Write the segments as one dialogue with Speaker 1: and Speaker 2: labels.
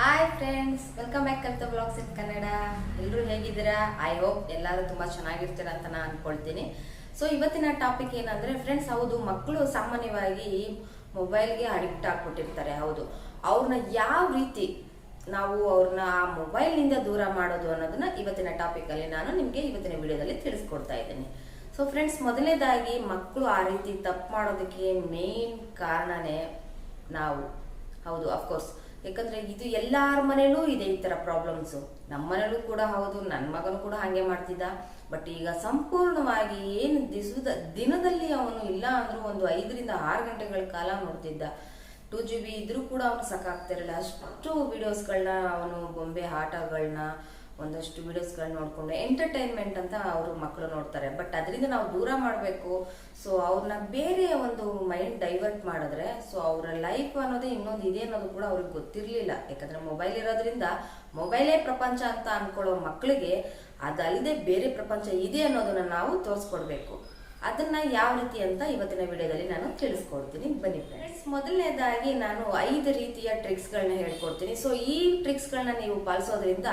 Speaker 1: Hi friends welcome back ಕಲ್ತ blogs in Kannada ಎಲ್ಲರೂ ಹೇಗಿದ್ದೀರಾ? ಐ ಹೋಪ್ ಎಲ್ಲರೂ ತುಂಬಾ ಚೆನ್ನಾಗಿರ್ತೀರ ಅಂತ ನಾನು ಅನ್ಕೊಳ್ತೀನಿ. ಸೊ ಇವತ್ತಿನ ಟಾಪಿಕ್ ಏನಂದ್ರೆ ಫ್ರೆಂಡ್ಸ್ ಹೌದು ಮಕ್ಕಳು ಸಾಮಾನ್ಯವಾಗಿ ಮೊಬೈಲ್ಗೆ ಅಡಿಕ್ಟ್ ಆಗ್ಬಿಟ್ಟಿರ್ತಾರೆ, ಹೌದು. ಅವ್ರನ್ನ ಯಾವ ರೀತಿ ನಾವು ಅವ್ರನ್ನ ಆ ಮೊಬೈಲ್ನಿಂದ ದೂರ ಮಾಡೋದು ಅನ್ನೋದನ್ನ ಇವತ್ತಿನ ಟಾಪಿಕ್ ಅಲ್ಲಿ ನಾನು ನಿಮಗೆ ಇವತ್ತಿನ ವಿಡಿಯೋದಲ್ಲಿ ತಿಳಿಸ್ಕೊಡ್ತಾ ಇದ್ದೀನಿ. ಸೊ ಫ್ರೆಂಡ್ಸ್ ಮೊದಲನೇದಾಗಿ ಮಕ್ಕಳು ಆ ರೀತಿ ತಪ್ಪು ಮಾಡೋದಕ್ಕೆ ಮೇನ್ ಕಾರಣನೇ ನಾವು. ಹೌದು ಅಫ್ಕೋರ್ಸ್ ಯಾಕಂದ್ರೆ ಇದು ಎಲ್ಲಾರ ಮನೇಲೂ ಇದೆ ಈ ತರ ಪ್ರಾಬ್ಲಮ್ಸು ನಮ್ಮ ಮನೇಲೂ ಕೂಡ ಹೌದು ನನ್ನ ಮಗನು ಕೂಡ ಹಾಗೆ ಮಾಡ್ತಿದ್ದ. ಬಟ್ ಈಗ ಸಂಪೂರ್ಣವಾಗಿ ಏನು ದಿವಸದ ದಿನದಲ್ಲಿ ಅವನು ಇಲ್ಲ ಅಂದ್ರೂ ಒಂದು ಐದರಿಂದ ಆರು ಗಂಟೆಗಳ ಕಾಲ ನೋಡ್ತಿದ್ದ. ಟೂ ಜಿ ಬಿ ಇದ್ರೂ ಕೂಡ ಅವನು ಸಾಕಾಗ್ತಿರಲಿಲ್ಲ. ಅಷ್ಟು ವಿಡಿಯೋಸ್ಗಳನ್ನ ಅವನು ಬೊಂಬೆ ಆಟಗಳನ್ನ ಒಂದಷ್ಟು ವಿಡಿಯೋಸ್ಗಳನ್ನ ನೋಡಿಕೊಂಡು ಎಂಟರ್ಟೈನ್ಮೆಂಟ್ ಅಂತ ಅವರು ಮಕ್ಕಳು ನೋಡ್ತಾರೆ. ಬಟ್ ಅದರಿಂದ ನಾವು ದೂರ ಮಾಡಬೇಕು. ಸೊ ಅವ್ರನ್ನ ಬೇರೆ ಒಂದು ಮೈಂಡ್ ಡೈವರ್ಟ್ ಮಾಡಿದ್ರೆ ಸೊ ಅವರ ಲೈಫ್ ಅನ್ನೋದೇ ಇನ್ನೊಂದು ಇದೆ ಅನ್ನೋದು ಕೂಡ ಅವ್ರಿಗೆ ಗೊತ್ತಿರಲಿಲ್ಲ. ಯಾಕಂದ್ರೆ ಮೊಬೈಲ್ ಇರೋದ್ರಿಂದ ಮೊಬೈಲೇ ಪ್ರಪಂಚ ಅಂತ ಅನ್ಕೊಳ್ಳೋ ಮಕ್ಕಳಿಗೆ ಅದಲ್ಲದೆ ಬೇರೆ ಪ್ರಪಂಚ ಇದೆ ಅನ್ನೋದನ್ನ ನಾವು ತೋರಿಸ್ಕೊಡ್ಬೇಕು. ಅದನ್ನ ಯಾವ ರೀತಿ ಅಂತ ಇವತ್ತಿನ ವಿಡಿಯೋದಲ್ಲಿ ನಾನು ತಿಳಿಸ್ಕೊಡ್ತೀನಿ. ಬನ್ನಿ ಫ್ರೆಂಡ್ಸ್ ಮೊದಲನೇದಾಗಿ ನಾನು ಐದು ರೀತಿಯ ಟ್ರಿಕ್ಸ್ಗಳನ್ನ ಹೇಳ್ಕೊಡ್ತೀನಿ. ಸೊ ಈ ಟ್ರಿಕ್ಸ್ಗಳನ್ನ ನೀವು ಪಾಲಿಸೋದ್ರಿಂದ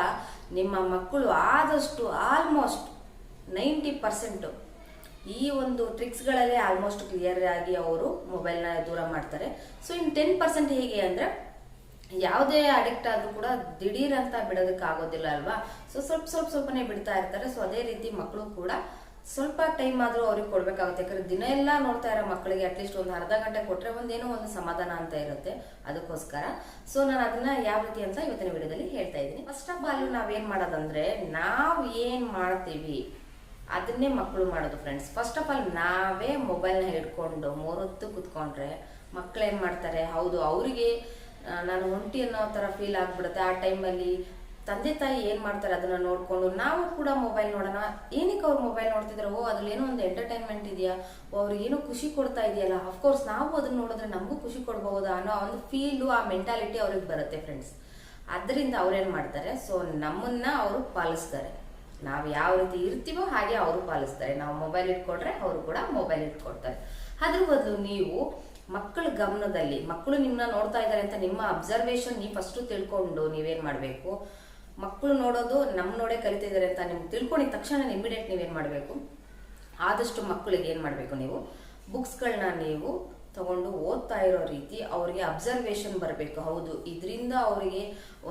Speaker 1: ನಿಮ್ಮ ಮಕ್ಕಳು ಆದಷ್ಟು ಆಲ್ಮೋಸ್ಟ್ ನೈಂಟಿ ಪರ್ಸೆಂಟು ಈ ಒಂದು ಟ್ರಿಕ್ಸ್ಗಳಲ್ಲೇ ಆಲ್ಮೋಸ್ಟ್ ಕ್ಲಿಯರ್ ಆಗಿ ಅವರು ಮೊಬೈಲ್ನ ದೂರ ಮಾಡ್ತಾರೆ. ಸೊ ಇನ್ನು ಟೆನ್ ಪರ್ಸೆಂಟ್ ಹೇಗೆ ಅಂದ್ರೆ ಯಾವುದೇ ಅಡಿಕ್ಟ್ ಆದ್ರೂ ಕೂಡ ದಿಢೀರ್ ಅಂತ ಬಿಡೋದಕ್ಕೆ ಆಗೋದಿಲ್ಲ ಅಲ್ವಾ? ಸೊ ಸ್ವಲ್ಪ ಸ್ವಲ್ಪ ಸ್ವಲ್ಪನೇ ಬಿಡ್ತಾ ಇರ್ತಾರೆ. ಸೊ ಅದೇ ರೀತಿ ಮಕ್ಕಳು ಕೂಡ ಸ್ವಲ್ಪ ಟೈಮ್ ಆದ್ರೂ ಅವ್ರಿಗೆ ಕೊಡಬೇಕಾಗುತ್ತೆ. ಯಾಕಂದ್ರೆ ದಿನ ಎಲ್ಲ ನೋಡ್ತಾ ಇರೋ ಮಕ್ಕಳಿಗೆ ಅಟ್ಲೀಸ್ಟ್ ಒಂದು ಅರ್ಧ ಗಂಟೆ ಕೊಟ್ರೆ ಒಂದೇನೋ ಒಂದು ಸಮಾಧಾನ ಅಂತ ಇರುತ್ತೆ. ಅದಕ್ಕೋಸ್ಕರ. ಸೊ ನಾನು ಅದನ್ನ ಯಾವ ರೀತಿ ಅಂತ ಇವತ್ತಿನ ವಿಡಿಯೋದಲ್ಲಿ ಹೇಳ್ತಾ ಇದ್ದೀನಿ. ಫಸ್ಟ್ ಆಫ್ ಆಲ್ ನಾವೇನ್ ಮಾಡೋದಂದ್ರೆ, ನಾವು ಏನ್ ಮಾಡ್ತೀವಿ, ಅದನ್ನೇ ಮಕ್ಕಳು ಮಾಡೋದು ಫ್ರೆಂಡ್ಸ್ ಫಸ್ಟ್ ಆಫ್ ಆಲ್ ನಾವೇ ಮೊಬೈಲ್ನ ಹಿಡ್ಕೊಂಡು ಮೂರೊತ್ತು ಕುತ್ಕೊಂಡ್ರೆ ಮಕ್ಕಳು ಏನ್ ಮಾಡ್ತಾರೆ? ಹೌದು, ಅವರಿಗೆ ನಾನು ಒಂಟಿ ಅನ್ನೋ ತರ ಫೀಲ್ ಆಗ್ಬಿಡುತ್ತೆ. ಆ ಟೈಮಲ್ಲಿ ತಂದೆ ತಾಯಿ ಏನ್ ಮಾಡ್ತಾರೆ ಅದನ್ನ ನೋಡ್ಕೊಂಡು, ನಾವು ಕೂಡ ಮೊಬೈಲ್ ನೋಡೋಣ. ಏನಕ್ಕೆ ಅವ್ರು ಮೊಬೈಲ್ ನೋಡ್ತಿದ್ರು, ಓ ಅದ್ರಲ್ಲಿ ಏನೋ ಒಂದು ಎಂಟರ್ಟೈನ್ಮೆಂಟ್ ಇದೆಯಾ? ಓ ಅವ್ರಿಗೆ ಏನೋ ಖುಷಿ ಕೊಡ್ತಾ ಇದೆಯಲ್ಲ? ಅಫ್ಕೋರ್ಸ್ ನಾವು ಅದನ್ನ ನೋಡಿದ್ರೆ ನಮಗೂ ಖುಷಿ ಕೊಡ್ಬಹುದಾ ಅನ್ನೋ ಒಂದು ಫೀಲು ಆ ಮೆಂಟಾಲಿಟಿ ಅವ್ರಿಗೆ ಬರುತ್ತೆ ಫ್ರೆಂಡ್ಸ್ ಅದರಿಂದ ಅವ್ರೇನು ಮಾಡ್ತಾರೆ? ಸೊ ನಮ್ಮನ್ನ ಅವರು ಪಾಲಿಸ್ತಾರೆ. ನಾವು ಯಾವ ರೀತಿ ಇರ್ತೀವೋ ಹಾಗೆ ಅವರು ಪಾಲಿಸ್ತಾರೆ. ನಾವು ಮೊಬೈಲ್ ಇಟ್ಕೊಂಡ್ರೆ ಅವರು ಕೂಡ ಮೊಬೈಲ್ ಇಟ್ಕೊಡ್ತಾರೆ ಅದ್ರ ಬದಲು ನೀವು ಮಕ್ಕಳ ಗಮನದಲ್ಲಿ, ಮಕ್ಕಳು ನಿಮ್ಮನ್ನ ನೋಡ್ತಾ ಇದ್ದಾರೆ ಅಂತ ನಿಮ್ಮ ಅಬ್ಸರ್ವೇಷನ್ ನೀವು ಫಸ್ಟ್ ತಿಳ್ಕೊಂಡು ನೀವೇನು ಮಾಡಬೇಕು? ಮಕ್ಕಳು ನೋಡೋದು ನಮ್ಮ ನೋಡೇ ಕಲಿತಿದ್ದಾರೆ ಅಂತ ನಿಮ್ಗೆ ತಿಳ್ಕೊಂಡಿದ ತಕ್ಷಣ ಇಮಿಡಿಯೇಟ್ ಏನು ಮಾಡಬೇಕು? ಆದಷ್ಟು ಮಕ್ಕಳಿಗೆ ಏನು ಮಾಡಬೇಕು ನೀವು? ಬುಕ್ಸ್ಗಳನ್ನ ನೀವು ತಗೊಂಡು ಓದ್ತಾ ಇರೋ ರೀತಿ ಅವರಿಗೆ ಅಬ್ಸರ್ವೇಷನ್ ಬರಬೇಕು. ಹೌದು, ಇದರಿಂದ ಅವರಿಗೆ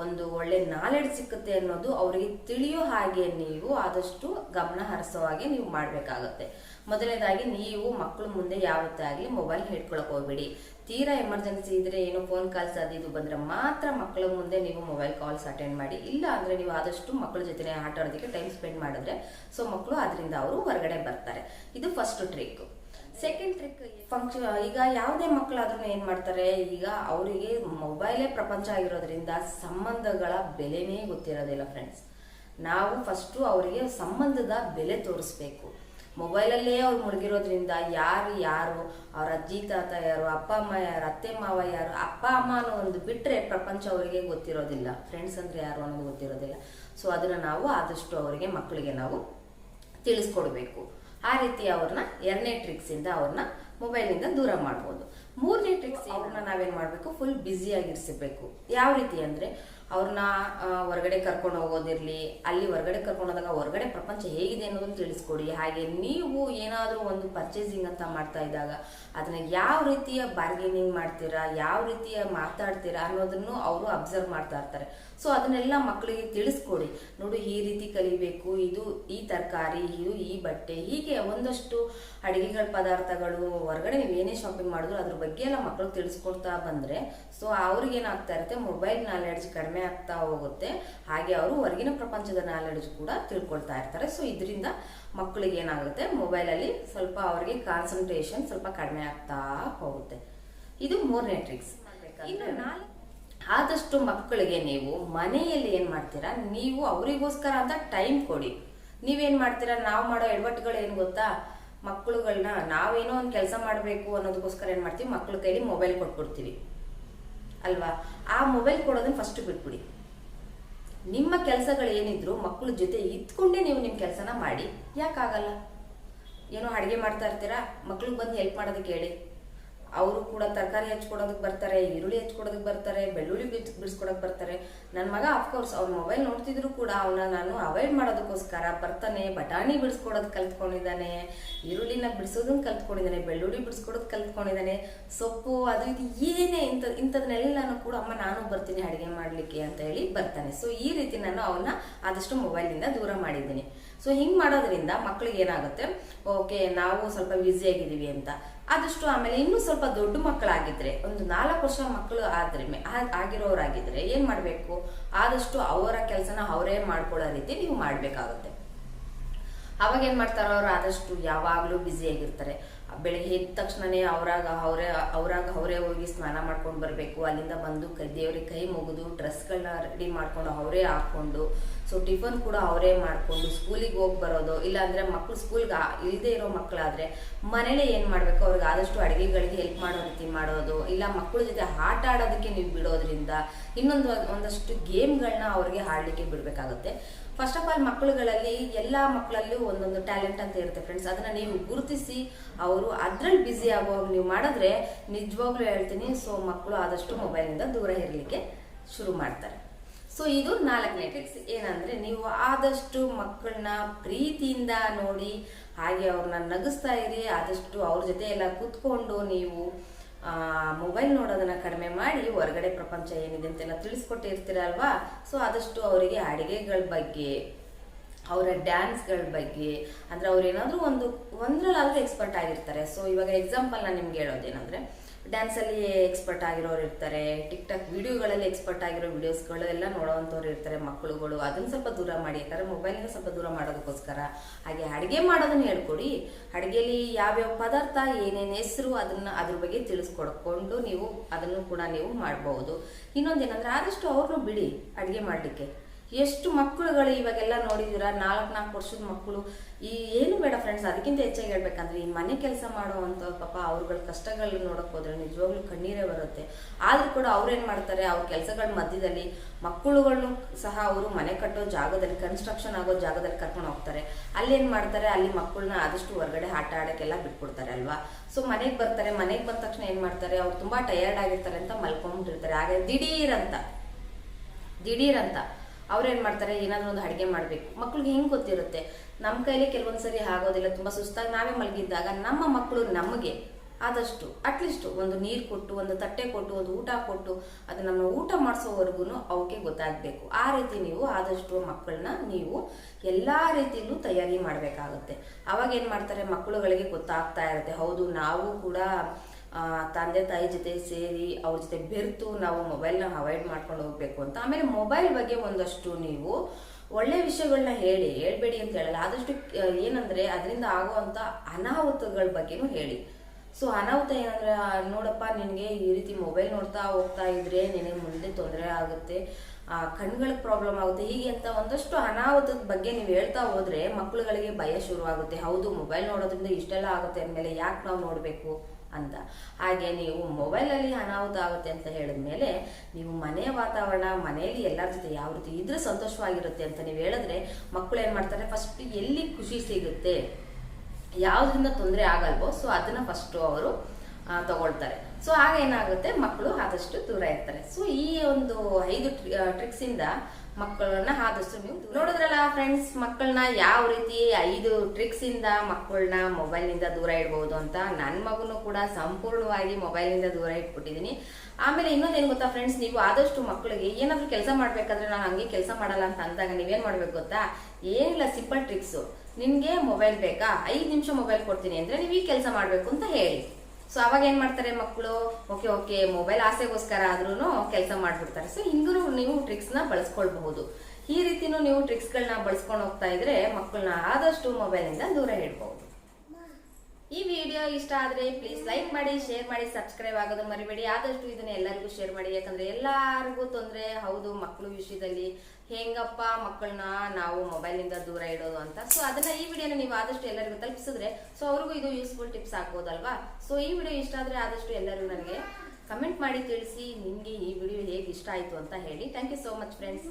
Speaker 1: ಒಂದು ಒಳ್ಳೆ ನಾಲೆಡ್ಜ್ ಸಿಕ್ಕುತ್ತೆ ಅನ್ನೋದು ಅವರಿಗೆ ತಿಳಿಯೋ ಹಾಗೆ ನೀವು ಆದಷ್ಟು ಗಮನ ಹರಿಸೋವಾಗೆ ನೀವು ಮಾಡಬೇಕಾಗತ್ತೆ. ಮೊದಲನೇದಾಗಿ ನೀವು ಮಕ್ಕಳು ಮುಂದೆ ಯಾವತ್ತೇ ಆಗಲಿ ಮೊಬೈಲ್ ಹಿಡ್ಕೊಳಕ್ ಹೋಗ್ಬೇಡಿ. ತೀರಾ ಎಮರ್ಜೆನ್ಸಿ ಇದ್ರೆ ಏನು ಫೋನ್ ಕಾಲ್ಸ್ ಅದು ಇದು ಬಂದ್ರೆ ಮಾತ್ರ ಮಕ್ಕಳ ಮುಂದೆ ನೀವು ಮೊಬೈಲ್ ಕಾಲ್ಸ್ ಅಟೆಂಡ್ ಮಾಡಿ. ಇಲ್ಲ ಅಂದ್ರೆ ನೀವು ಆದಷ್ಟು ಮಕ್ಕಳ ಜೊತೆ ಆಟ ಆಡೋದಕ್ಕೆ ಟೈಮ್ ಸ್ಪೆಂಡ್ ಮಾಡಿದ್ರೆ ಸೊ ಮಕ್ಕಳು ಅದರಿಂದ ಅವರು ಹೊರಗಡೆ ಬರ್ತಾರೆ. ಇದು first trick second trick function ಈಗ ಯಾವುದೇ ಮಕ್ಕಳಾದ್ರೂ ಏನ್ ಮಾಡ್ತಾರೆ? ಈಗ ಅವರಿಗೆ ಮೊಬೈಲೇ ಪ್ರಪಂಚ ಆಗಿರೋದ್ರಿಂದ ಸಂಬಂಧಗಳ ಬೆಲೆನೇ ಗೊತ್ತಿರೋದಿಲ್ಲ ಫ್ರೆಂಡ್ಸ್ ನಾವು ಫಸ್ಟು ಅವರಿಗೆ ಸಂಬಂಧದ ಬೆಲೆ ತೋರಿಸ್ಬೇಕು. ಮೊಬೈಲಲ್ಲೇ ಅವ್ರು ಮುಳುಗಿರೋದ್ರಿಂದ ಯಾರು ಯಾರು, ಅವ್ರ ಅಜ್ಜಿ, ತಾತ ಯಾರು, ಅಪ್ಪ, ಅಮ್ಮ ಯಾರು, ಅತ್ತೆ, ಮಾವ ಯಾರು, ಅಪ್ಪ, ಅಮ್ಮ ಅನ್ನೋ ಒಂದು ಬಿಟ್ಟರೆ ಪ್ರಪಂಚ ಅವರಿಗೆ ಗೊತ್ತಿರೋದಿಲ್ಲ. ಫ್ರೆಂಡ್ಸ್ ಅಂದರೆ ಯಾರು ಅನ್ನೋದು ಗೊತ್ತಿರೋದಿಲ್ಲ. ಸೊ ಅದನ್ನು ನಾವು ಆದಷ್ಟು ಅವರಿಗೆ ಮಕ್ಕಳಿಗೆ ನಾವು ತಿಳಿಸ್ಕೊಡ್ಬೇಕು. ಆ ರೀತಿ ಅವ್ರನ್ನ ಎರಡನೇ ಟ್ರಿಕ್ಸ್ ಇಂದ ಅವ್ರನ್ನ ಮೊಬೈಲಿಂದ ದೂರ ಮಾಡ್ಬೋದು. ಮೂರನೇ ಟ್ರಿಕ್ಸ್ ಅವ್ರನ್ನ ನಾವೇನ್ ಮಾಡ್ಬೇಕು? ಫುಲ್ ಬ್ಯುಸಿ ಆಗಿರ್ಸಬೇಕು ಯಾವ ರೀತಿ ಅಂದ್ರೆ ಅವ್ರನ್ನ ಹೊರಗಡೆ ಕರ್ಕೊಂಡು ಹೋಗೋದಿರಲಿ, ಅಲ್ಲಿ ಹೊರಗಡೆ ಕರ್ಕೊಂಡು ಹೋದಾಗ ಹೊರಗಡೆ ಪ್ರಪಂಚ ಹೇಗಿದೆ ಅನ್ನೋದನ್ನ ತಿಳಿಸ್ಕೊಡಿ. ಹಾಗೆ ನೀವು ಏನಾದರೂ ಒಂದು ಪರ್ಚೇಸಿಂಗ್ ಅಂತ ಮಾಡ್ತಾ ಇದ್ದಾಗ ಅದನ್ನ ಯಾವ ರೀತಿಯ ಬಾರ್ಗೇನಿಂಗ್ ಮಾಡ್ತೀರಾ, ಯಾವ ರೀತಿಯ ಮಾತಾಡ್ತೀರಾ ಅನ್ನೋದನ್ನು ಅವರು ಅಬ್ಸರ್ವ್ ಮಾಡ್ತಾ ಇರ್ತಾರೆ. ಸೊ ಅದನ್ನೆಲ್ಲ ಮಕ್ಕಳಿಗೆ ತಿಳಿಸ್ಕೊಡಿ. ನೋಡು, ಈ ರೀತಿ ಕಲಿಬೇಕು, ಇದು ಈ ತರಕಾರಿ, ಇದು ಈ ಬಟ್ಟೆ, ಹೀಗೆ ಒಂದಷ್ಟು ಅಡುಗೆಗಳ ಪದಾರ್ಥಗಳು ಹೊರಗಡೆ ನೀವು ಏನೇ ಶಾಪಿಂಗ್ ಮಾಡಿದ್ರು ಅದ್ರ ಬಗ್ಗೆ ಎಲ್ಲ ಮಕ್ಕಳು ತಿಳಿಸ್ಕೊಡ್ತಾ ಬಂದ್ರೆ ಸೊ ಅವ್ರಿಗೆ ಏನಾಗ್ತಾ ಇರುತ್ತೆ ಮೊಬೈಲ್ ನಾಲೆಡ್ಜ್ ಕಡಿಮೆ ಆಗ್ತಾ ಹೋಗುತ್ತೆ. ಹಾಗೆ ಅವರು ಹೊರಗಿನ ಪ್ರಪಂಚದ ನಾಲೆಡ್ಜ್ ಕೂಡ ತಿಳ್ಕೊಳ್ತಾ ಇರ್ತಾರೆ. ಸೊ ಇದರಿಂದ ಮಕ್ಕಳಿಗೆ ಏನಾಗುತ್ತೆ? ಮೊಬೈಲಲ್ಲಿ ಸ್ವಲ್ಪ ಅವರಿಗೆ ಕಾನ್ಸಂಟ್ರೇಷನ್ ಸ್ವಲ್ಪ ಕಡಿಮೆ ಆಗ್ತಾ ಹೋಗುತ್ತೆ. ಇದು ಮೂರನೇ ಟ್ರಿಕ್ಸ್ ಇನ್ನು ನಾಲ್ಕು ಆದಷ್ಟು ಮಕ್ಕಳಿಗೆ ನೀವು ಮನೆಯಲ್ಲಿ ಏನು ಮಾಡ್ತೀರಾ? ನೀವು ಅವರಿಗೋಸ್ಕರ ಅಂತ ಟೈಮ್ ಕೊಡಿ. ನೀವೇನ್ ಮಾಡ್ತೀರಾ? ನಾವು ಮಾಡೋ ಎಡವಟ್ಟುಗಳು ಏನು ಗೊತ್ತಾ? ಮಕ್ಕಳುಗಳನ್ನ ನಾವೇನೋ ಒಂದು ಕೆಲಸ ಮಾಡಬೇಕು ಅನ್ನೋದಕ್ಕೋಸ್ಕರ ಏನು ಮಾಡ್ತೀವಿ? ಮಕ್ಕಳ ಕೈಲಿ ಮೊಬೈಲ್ ಕೊಟ್ಬಿಡ್ತೀವಿ. ಅಲ್ವಾ? ಆ ಮೊಬೈಲ್ ಕೊಡೋದನ್ನ ಫಸ್ಟ್ ಬಿಟ್ಬಿಡಿ. ನಿಮ್ಮ ಕೆಲಸಗಳು ಏನಿದ್ರು ಮಕ್ಕಳ ಜೊತೆ ಇದ್ಕೊಂಡೇ ನೀವು ನಿಮ್ಮ ಕೆಲಸನ ಮಾಡಿ. ಯಾಕಾಗಲ್ಲ? ಏನೋ ಅಡುಗೆ ಮಾಡ್ತಾ ಇರ್ತೀರಾ? ಮಕ್ಳಿಗೆ ಬಂದು ಹೆಲ್ಪ್ ಮಾಡೋದಕ್ಕೆ ಹೇಳಿ ಅವರು ಕೂಡ ತರಕಾರಿ ಹೆಚ್ಕೊಡೋದಕ್ಕೆ ಬರ್ತಾರೆ, ಈರುಳ್ಳಿ ಹೆಚ್ಕೊಡೋದಕ್ಕೆ ಬರ್ತಾರೆ, ಬೆಳ್ಳುಳ್ಳಿ ಬಿಚ್ ಬಿಡಿಸ್ಕೊಡೋಕೆ ಬರ್ತಾರೆ. ನನ್ನ ಮಗ ಅಫ್ಕೋರ್ಸ್ ಅವ್ರ ಮೊಬೈಲ್ ನೋಡ್ತಿದ್ರು ಕೂಡ ಅವನ ನಾನು ಅವಾಯ್ಡ್ ಮಾಡೋದಕ್ಕೋಸ್ಕರ ಬರ್ತಾನೆ, ಬಟಾಣಿ ಬಿಡಿಸ್ಕೊಡೋದು ಕಲ್ತ್ಕೊಂಡಿದ್ದಾನೆ, ಈರುಳ್ಳಿನ ಬಿಡಿಸೋದನ್ನ ಕಲ್ತ್ಕೊಂಡಿದ್ದಾನೆ, ಬೆಳ್ಳುಳ್ಳಿ ಬಿಡಿಸ್ಕೊಡೋದು ಕಲ್ತ್ಕೊಂಡಿದ್ದಾನೆ. ಸೊಪ್ಪು ಅದು ಇದು ಏನೇ ಇಂಥ ಇಂಥದನ್ನೆಲ್ಲನೂ ಕೂಡ ಅಮ್ಮ ನಾನು ಬರ್ತೀನಿ ಅಡುಗೆ ಮಾಡಲಿಕ್ಕೆ ಅಂತ ಹೇಳಿ ಬರ್ತಾನೆ. ಸೊ ಈ ರೀತಿ ನಾನು ಅವನ್ನ ಆದಷ್ಟು ಮೊಬೈಲಿಂದ ದೂರ ಮಾಡಿದ್ದೀನಿ. ಸೊ ಹಿಂಗ್ ಮಾಡೋದ್ರಿಂದ ಮಕ್ಳಿಗೆ ಏನಾಗುತ್ತೆ? ಓಕೆ ನಾವು ಸ್ವಲ್ಪ ಬ್ಯುಸಿ ಆಗಿದ್ದೀವಿ ಅಂತ. ಆದಷ್ಟು ಆಮೇಲೆ ಇನ್ನೂ ಸ್ವಲ್ಪ ದೊಡ್ಡ ಮಕ್ಕಳಾಗಿದ್ರೆ, ಒಂದು ನಾಲ್ಕು ವರ್ಷ ಮಕ್ಕಳು ಆದ್ರೆ ಆಗಿರೋರಾಗಿದ್ರೆ ಏನ್ ಮಾಡಬೇಕು? ಆದಷ್ಟು ಅವರ ಕೆಲಸನ ಅವರೇ ಮಾಡ್ಕೊಳ್ಳೋ ರೀತಿ ನೀವು ಮಾಡಬೇಕಾಗುತ್ತೆ. ಅವಾಗ ಏನ್ ಮಾಡ್ತಾರೋ ಅವ್ರು ಆದಷ್ಟು ಯಾವಾಗ್ಲೂ ಬ್ಯುಸಿ ಆಗಿರ್ತಾರೆ. ಬೆಳಿಗ್ಗೆ ಎದ್ದ ತಕ್ಷಣನೇ ಅವರಾಗ ಅವರೇ ಅವರಾಗ ಅವರೇ ಹೋಗಿ ಸ್ನಾನ ಮಾಡ್ಕೊಂಡು ಬರಬೇಕು. ಅಲ್ಲಿಂದ ಬಂದು ಕೈ, ದೇವ್ರಿಗೆ ಕೈ ಮುಗಿದು ಡ್ರೆಸ್ಗಳನ್ನ ರೆಡಿ ಮಾಡ್ಕೊಂಡು ಅವರೇ ಹಾಕ್ಕೊಂಡು ಸೊ ಟಿಫನ್ ಕೂಡ ಅವರೇ ಮಾಡಿಕೊಂಡು ಸ್ಕೂಲಿಗೆ ಹೋಗಿ ಬರೋದು, ಇಲ್ಲಾಂದರೆ ಮಕ್ಕಳು ಸ್ಕೂಲ್ಗೆ ಇಲ್ಲದೆ ಇರೋ ಮಕ್ಕಳಾದರೆ ಮನೇಲೇ ಏನು ಮಾಡಬೇಕು? ಅವ್ರಿಗೆ ಆದಷ್ಟು ಅಡುಗೆಗಳಿಗೆ ಹೆಲ್ಪ್ ಮಾಡೋ ರೀತಿ ಮಾಡೋದು, ಇಲ್ಲ ಮಕ್ಕಳ ಜೊತೆ ಆಟ ಆಡೋದಕ್ಕೆ ನೀವು ಬಿಡೋದ್ರಿಂದ ಇನ್ನೊಂದು, ಒಂದಷ್ಟು ಗೇಮ್ಗಳನ್ನ ಅವ್ರಿಗೆ ಆಡಲಿಕ್ಕೆ ಬಿಡಬೇಕಾಗುತ್ತೆ. ಫಸ್ಟ್ ಆಫ್ ಆಲ್ ಮಕ್ಕಳುಗಳಲ್ಲಿ ಎಲ್ಲ ಮಕ್ಕಳಲ್ಲೂ ಒಂದೊಂದು ಟ್ಯಾಲೆಂಟ್ ಅಂತ ಇರುತ್ತೆ ಫ್ರೆಂಡ್ಸ್ ಅದನ್ನ ನೀವು ಗುರುತಿಸಿ, ಅವರು ಅದ್ರಲ್ಲಿ ಬ್ಯುಸಿ ಆಗುವಾಗ ನೀವು ಮಾಡಿದ್ರೆ ನಿಜವಾಗ್ಲೂ ಹೇಳ್ತೀನಿ ಸೊ ಮಕ್ಕಳು ಆದಷ್ಟು ಮೊಬೈಲಿಂದ ದೂರ ಇರಲಿಕ್ಕೆ ಶುರು ಮಾಡ್ತಾರೆ. ಸೊ ಇದು ನಾಲ್ಕನೇ ಟ್ರಿಕ್ಸ್ ಏನಂದ್ರೆ ನೀವು ಆದಷ್ಟು ಮಕ್ಕಳನ್ನ ಪ್ರೀತಿಯಿಂದ ನೋಡಿ, ಹಾಗೆ ಅವ್ರನ್ನ ನಗಿಸ್ತಾ ಇರಿ, ಆದಷ್ಟು ಅವ್ರ ಜೊತೆ ಎಲ್ಲ ಕೂತ್ಕೊಂಡು ನೀವು ಮೊಬೈಲ್ ನೋಡೋದನ್ನ ಕಡಿಮೆ ಮಾಡಿ ಹೊರಗಡೆ ಪ್ರಪಂಚ ಏನಿದೆ ಅಂತೆಲ್ಲ ತಿಳಿಸ್ಕೊಟ್ಟಿರ್ತೀರಲ್ವಾ? ಸೊ ಆದಷ್ಟು ಅವರಿಗೆ ಅಡಿಗೆಗಳ ಬಗ್ಗೆ, ಅವರ ಡ್ಯಾನ್ಸ್ಗಳ ಬಗ್ಗೆ, ಅಂದ್ರೆ ಅವ್ರು ಏನಾದರೂ ಒಂದು, ಒಂದ್ರಲ್ಲಾದ್ರೂ ಎಕ್ಸ್ಪರ್ಟ್ ಆಗಿರ್ತಾರೆ. ಸೊ ಇವಾಗ ಎಕ್ಸಾಂಪಲ್ ನಾನು ನಿಮ್ಗೆ ಹೇಳೋದೇನಂದ್ರೆ ಡ್ಯಾನ್ಸಲ್ಲಿ ಎಕ್ಸ್ಪರ್ಟ್ ಆಗಿರೋರು ಇರ್ತಾರೆ ಟಿಕ್ ಟಾಕ್ ವಿಡಿಯೋಗಳಲ್ಲಿ ಎಕ್ಸ್ಪರ್ಟ್ ಆಗಿರೋ ವಿಡಿಯೋಸ್ಗಳು ಎಲ್ಲ ನೋಡೋವಂಥವ್ರು ಇರ್ತಾರೆ ಮಕ್ಕಳುಗಳು ಅದನ್ನು ಸ್ವಲ್ಪ ದೂರ ಮಾಡಿ, ಯಾಕಂದರೆ ಮೊಬೈಲಿಂದ ಸ್ವಲ್ಪ ದೂರ ಮಾಡೋದಕ್ಕೋಸ್ಕರ. ಹಾಗೆ ಅಡುಗೆ ಮಾಡೋದನ್ನು ಹೇಳ್ಕೊಡಿ. ಅಡುಗೆಯಲ್ಲಿ ಯಾವ್ಯಾವ ಪದಾರ್ಥ, ಏನೇನು ಹೆಸರು ಅದನ್ನು ಅದ್ರ ಬಗ್ಗೆ ತಿಳಿಸ್ಕೊಡ್ಕೊಂಡು ನೀವು ಅದನ್ನು ಕೂಡ ನೀವು ಮಾಡಬಹುದು ಇನ್ನೊಂದೇನಂದ್ರೆ ಆದಷ್ಟು ಅವ್ರನ್ನೂ ಬಿಡಿ ಅಡುಗೆ ಮಾಡಲಿಕ್ಕೆ. ಎಷ್ಟು ಮಕ್ಕಳುಗಳು ಇವಾಗೆಲ್ಲ ನೋಡಿದೀರ? ನಾಲ್ಕು ನಾಲ್ಕು ವರ್ಷದ ಮಕ್ಕಳು. ಈ ಏನು ಬೇಡ ಫ್ರೆಂಡ್ಸ್ ಅದಕ್ಕಿಂತ ಹೆಚ್ಚಾಗಿ ಹೇಳ್ಬೇಕಂದ್ರೆ ಈ ಮನೆ ಕೆಲಸ ಮಾಡುವಂಥ ಪಾಪ ಅವ್ರಗಳ ಕಷ್ಟಗಳನ್ನ ನೋಡಕ್ ಹೋದ್ರೆ ನಿಜವಾಗ್ಲೂ ಕಣ್ಣೀರೇ ಬರುತ್ತೆ. ಆದ್ರೂ ಕೂಡ ಅವ್ರೇನ್ ಮಾಡ್ತಾರೆ? ಅವ್ರ ಕೆಲಸಗಳ ಮಧ್ಯದಲ್ಲಿ ಮಕ್ಕಳುಗಳನ್ನು ಸಹ ಅವರು ಮನೆ ಕಟ್ಟೋ ಜಾಗದಲ್ಲಿ ಕನ್ಸ್ಟ್ರಕ್ಷನ್ ಆಗೋ ಜಾಗದಲ್ಲಿ ಕರ್ಕೊಂಡು ಹೋಗ್ತಾರೆ. ಅಲ್ಲೇನ್ ಮಾಡ್ತಾರೆ? ಅಲ್ಲಿ ಮಕ್ಕಳನ್ನ ಆದಷ್ಟು ಹೊರಗಡೆ ಆಟ ಆಡಕ್ಕೆಲ್ಲ ಬಿಟ್ಕೊಡ್ತಾರೆ ಅಲ್ವಾ? ಸೊ ಮನೆಗೆ ಬರ್ತಾರೆ. ಮನೆಗೆ ಬಂದ ತಕ್ಷಣ ಏನ್ ಮಾಡ್ತಾರೆ? ಅವ್ರು ತುಂಬಾ ಟಯರ್ಡ್ ಆಗಿರ್ತಾರೆ ಅಂತ ಮಲ್ಕೊಂಡ್ಬಿಟ್ಟಿರ್ತಾರೆ ಹಾಗೆ ದಿಢೀರ್ ಅಂತ. ದಿಢೀರ್ ಅಂತ. ಅವ್ರೇನ್ ಮಾಡ್ತಾರೆ? ಏನಾದರೂ ಒಂದು ಅಡುಗೆ ಮಾಡಬೇಕು. ಮಕ್ಳಿಗೆ ಹೆಂಗೆ ಗೊತ್ತಿರುತ್ತೆ? ನಮ್ಮ ಕೈಲಿ ಕೆಲವೊಂದು ಸರಿ ಆಗೋದಿಲ್ಲ. ತುಂಬ ಸುಸ್ತಾಗಿ ನಾವೇ ಮಲಗಿದ್ದಾಗ ನಮ್ಮ ಮಕ್ಕಳು ನಮಗೆ ಆದಷ್ಟು ಅಟ್ಲೀಸ್ಟ್ ಒಂದು ನೀರು ಕೊಟ್ಟು, ಒಂದು ತಟ್ಟೆ ಕೊಟ್ಟು, ಒಂದು ಊಟ ಕೊಟ್ಟು, ಅದು ನಮ್ಮ ಊಟ ಮಾಡಿಸೋವರೆಗೂ ಅವಕ್ಕೆ ಗೊತ್ತಾಗಬೇಕು. ಆ ರೀತಿ ನೀವು ಆದಷ್ಟು ಮಕ್ಕಳನ್ನ ನೀವು ಎಲ್ಲ ರೀತಿಯಲ್ಲೂ ತಯಾರಿ ಮಾಡಬೇಕಾಗುತ್ತೆ. ಅವಾಗ ಏನು ಮಾಡ್ತಾರೆ? ಮಕ್ಕಳುಗಳಿಗೆ ಗೊತ್ತಾಗ್ತಾ ಇರುತ್ತೆ. ಹೌದು, ನಾವು ಕೂಡ ತಂದೆ ತಾಯಿ ಜೊತೆ ಸೇರಿ ಅವ್ರ ಜೊತೆ ಬೆರೆತು ನಾವು ಮೊಬೈಲ್ನ ಅವಾಯ್ಡ್ ಮಾಡ್ಕೊಂಡು ಹೋಗ್ಬೇಕು ಅಂತ. ಆಮೇಲೆ ಮೊಬೈಲ್ ಬಗ್ಗೆ ಒಂದಷ್ಟು ನೀವು ಒಳ್ಳೆ ವಿಷಯಗಳನ್ನ ಹೇಳಿ, ಹೇಳ್ಬೇಡಿ ಅಂತ ಹೇಳಲ್ಲ. ಆದಷ್ಟು ಏನಂದ್ರೆ ಅದರಿಂದ ಆಗುವಂತ ಅನಾಹುತಗಳ ಬಗ್ಗೆನೂ ಹೇಳಿ. ಸೊ ಅನಾಹುತ ಏನಂದ್ರೆ ನೋಡಪ್ಪ, ನಿನಗೆ ಈ ರೀತಿ ಮೊಬೈಲ್ ನೋಡ್ತಾ ಹೋಗ್ತಾ ಇದ್ರೆ ನಿನಗೆ ಮುಂದೆ ತೊಂದರೆ ಆಗುತ್ತೆ, ಆ, ಕಣ್ಗಳಿಗೆ ಪ್ರಾಬ್ಲಮ್ ಆಗುತ್ತೆ, ಹೀಗೆ ಅಂತ ಒಂದಷ್ಟು ಅನಾಹುತದ ಬಗ್ಗೆ ನೀವು ಹೇಳ್ತಾ ಹೋದ್ರೆ ಮಕ್ಕಳುಗಳಿಗೆ ಭಯ ಶುರುವಾಗುತ್ತೆ. ಹೌದು ಮೊಬೈಲ್ ನೋಡೋದ್ರಿಂದ ಇಷ್ಟೆಲ್ಲ ಆಗುತ್ತೆ ಅಂದಮೇಲೆ ಯಾಕೆ ನಾವು ನೋಡಬೇಕು? ಅಂತ ಹಾಗೆ ನೀವು ಮೊಬೈಲಲ್ಲಿ ಅನಾಹುತ ಆಗುತ್ತೆ ಅಂತ ಹೇಳಿದ ಮೇಲೆ, ನೀವು ಮನೆಯ ವಾತಾವರಣ, ಮನೆಯಲ್ಲಿ ಎಲ್ಲರ ಜೊತೆ ಯಾವ ರೀತಿ ಇದ್ರೆ ಸಂತೋಷವಾಗಿರುತ್ತೆ ಅಂತ ನೀವು ಹೇಳಿದ್ರೆ, ಮಕ್ಕಳು ಏನು ಮಾಡ್ತಾರೆ? ಫಸ್ಟ್ ಎಲ್ಲಿ ಖುಷಿ ಸಿಗುತ್ತೆ? ಯಾವ್ದ್ರಿಂದ ತೊಂದರೆ ಆಗಲ್ವೋ ಸೊ ಅದನ್ನ ಫಸ್ಟ್ ಅವರು ತಗೊಳ್ತಾರೆ. ಸೊ ಏನಾಗುತ್ತೆ ಮಕ್ಕಳು ಆದಷ್ಟು ದೂರ ಇರ್ತಾರೆ. ಸೊ ಈ ಒಂದು ಐದು ಟ್ರಿಕ್ಸ್ ಇಂದ ಮಕ್ಕಳನ್ನ ಆದಷ್ಟು ನೀವು ನೋಡಿದ್ರಲ್ಲ ಫ್ರೆಂಡ್ಸ್ ಮಕ್ಕಳನ್ನ ಯಾವ ರೀತಿ ಐದು ಟ್ರಿಕ್ಸ್ ಇಂದ ಮಕ್ಕಳನ್ನ ಮೊಬೈಲ್ನಿಂದ ದೂರ ಇಡಬಹುದು ಅಂತ ನನ್ನ ಮಗನು ಕೂಡ ಸಂಪೂರ್ಣವಾಗಿ ಮೊಬೈಲ್ನಿಂದ ದೂರ ಇಟ್ಬಿಟ್ಟಿದೀನಿ. ಆಮೇಲೆ ಇನ್ನೊಂದೇನು ಗೊತ್ತಾ ಫ್ರೆಂಡ್ಸ್ ನೀವು ಆದಷ್ಟು ಮಕ್ಕಳಿಗೆ ಏನಾದ್ರೂ ಕೆಲಸ ಮಾಡ್ಬೇಕಾದ್ರೆ ನಾನು ಹಂಗೆ ಕೆಲಸ ಮಾಡಲ್ಲ ಅಂತ ಅಂದಾಗ ನೀವೇನ್ ಮಾಡ್ಬೇಕು ಗೊತ್ತಾ? ಏನಿಲ್ಲ ಸಿಂಪಲ್ ಟ್ರಿಕ್ಸ್ ನಿನ್ಗೆ ಮೊಬೈಲ್ ಬೇಕಾ? ಐದು ನಿಮಿಷ ಮೊಬೈಲ್ ಕೊಡ್ತೀನಿ ಅಂದ್ರೆ ನೀವು ಈ ಕೆಲಸ ಮಾಡ್ಬೇಕು ಅಂತ ಹೇಳಿ. ಸೊ ಅವಾಗ ಏನು ಮಾಡ್ತಾರೆ ಮಕ್ಕಳು ಓಕೆ ಓಕೆ ಮೊಬೈಲ್ ಆಸೆಗೋಸ್ಕರ ಆದ್ರೂ ಕೆಲಸ ಮಾಡಿಬಿಡ್ತಾರೆ. ಸೊ ಹಿಂಗೂ ನೀವು ಟ್ರಿಕ್ಸ್ನ ಬಳಸ್ಕೊಳ್ಬಹುದು. ಈ ರೀತಿನೂ ನೀವು ಟ್ರಿಕ್ಸ್ ಗಳನ್ನ ಬಳಸ್ಕೊಂಡು ಹೋಗ್ತಾ ಇದ್ರೆ ಮಕ್ಕಳನ್ನ ಆದಷ್ಟು ಮೊಬೈಲ್ ಇಂದ ದೂರ ಇಡಬಹುದು. ಈ ವಿಡಿಯೋ ಇಷ್ಟ ಆದ್ರೆ ಪ್ಲೀಸ್ ಲೈಕ್ ಮಾಡಿ ಶೇರ್ ಮಾಡಿ ಸಬ್ಸ್ಕ್ರೈಬ್ ಆಗೋದು ಮರಿಬೇಡಿ. ಆದಷ್ಟು ಇದನ್ನ ಎಲ್ಲರಿಗೂ ಶೇರ್ ಮಾಡಿ. ಯಾಕಂದ್ರೆ ಎಲ್ಲರಿಗೂ ತೊಂದರೆ. ಹೌದು ಮಕ್ಕಳು ವಿಷಯದಲ್ಲಿ ಹೆಂಗಪ್ಪ ಮಕ್ಕಳನ್ನ ನಾವು ಮೊಬೈಲ್ನಿಂದ ದೂರ ಇಡೋದು ಅಂತ. ಸೊ ಅದನ್ನ ಈ ವಿಡಿಯೋನ ನೀವು ಆದಷ್ಟು ಎಲ್ಲರಿಗೂ ತಲುಪಿಸಿದ್ರೆ ಸೊ ಅವ್ರಿಗೂ ಇದು ಯೂಸ್ಫುಲ್ ಟಿಪ್ಸ್ ಆಗ್ಬೋದಲ್ವಾ? ಸೊ ಈ ವಿಡಿಯೋ ಇಷ್ಟ ಆದ್ರೆ ಆದಷ್ಟು ಎಲ್ಲರಿಗೂ ನನಗೆ ಕಮೆಂಟ್ ಮಾಡಿ ತಿಳಿಸಿ ನಿಮಗೆ ಈ ವಿಡಿಯೋ ಹೇಗೆ ಇಷ್ಟ ಆಯ್ತು ಅಂತ ಹೇಳಿ. Thank you so much friends